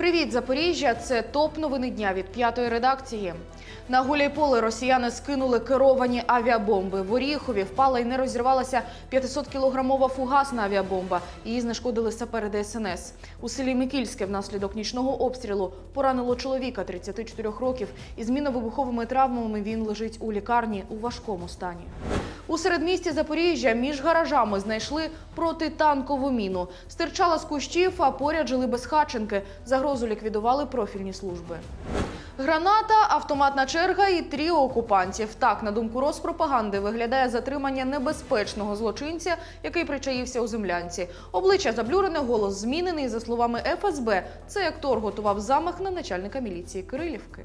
Привіт, Запоріжжя! Це топ новини дня від п'ятої редакції. На Гуляйполе росіяни скинули керовані авіабомби. В Оріхові впала і не розірвалася 500-кілограмова фугасна авіабомба. Її знешкодили сапери ДСНС. У селі Микільське внаслідок нічного обстрілу поранило чоловіка 34 років. Із мінно-вибуховими травмами він лежить у лікарні у важкому стані. У середмісті Запоріжжя між гаражами знайшли протитанкову міну. Стирчала з кущів, а поряд жили безхатченки. Загрозу ліквідували профільні служби. Граната, автоматна черга і тріо окупантів. Так, на думку Роспропаганди, виглядає затримання небезпечного злочинця, який причаївся у землянці. Обличчя заблюрене, голос змінений. За словами ФСБ, цей актор готував замах на начальника міліції Кирилівки.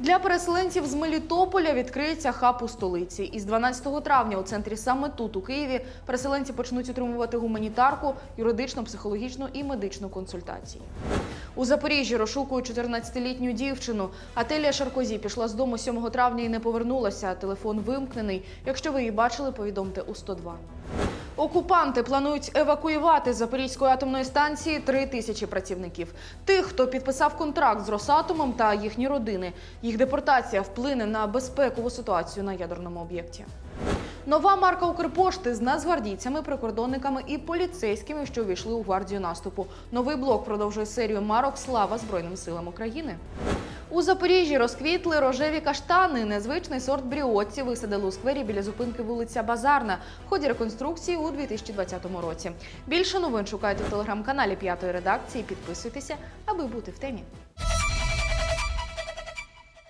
Для переселенців з Мелітополя відкриється хаб у столиці. Із 12 травня у центрі саме тут, у Києві, переселенці почнуть отримувати гуманітарку, юридичну, психологічну і медичну консультації. У Запоріжжі розшукують 14-літню дівчину. Ателія Шаркозі пішла з дому 7 травня і не повернулася. Телефон вимкнений. Якщо ви її бачили, повідомте у 102. Окупанти планують евакуювати з Запорізької атомної станції три тисячі працівників. Тих, хто підписав контракт з Росатомом та їхні родини. Їх депортація вплине на безпекову ситуацію на ядерному об'єкті. Нова марка Укрпошти з нацгвардійцями, прикордонниками і поліцейськими, що увійшли у гвардію наступу. Новий блок продовжує серію марок Слава Збройним силам України. У Запоріжжі розквітли рожеві каштани. Незвичний сорт бріотці висадили у сквері біля зупинки вулиця Базарна в ході реконструкції у 2020 році. Більше новин шукайте в телеграм-каналі п'ятої редакції. Підписуйтеся, аби бути в темі.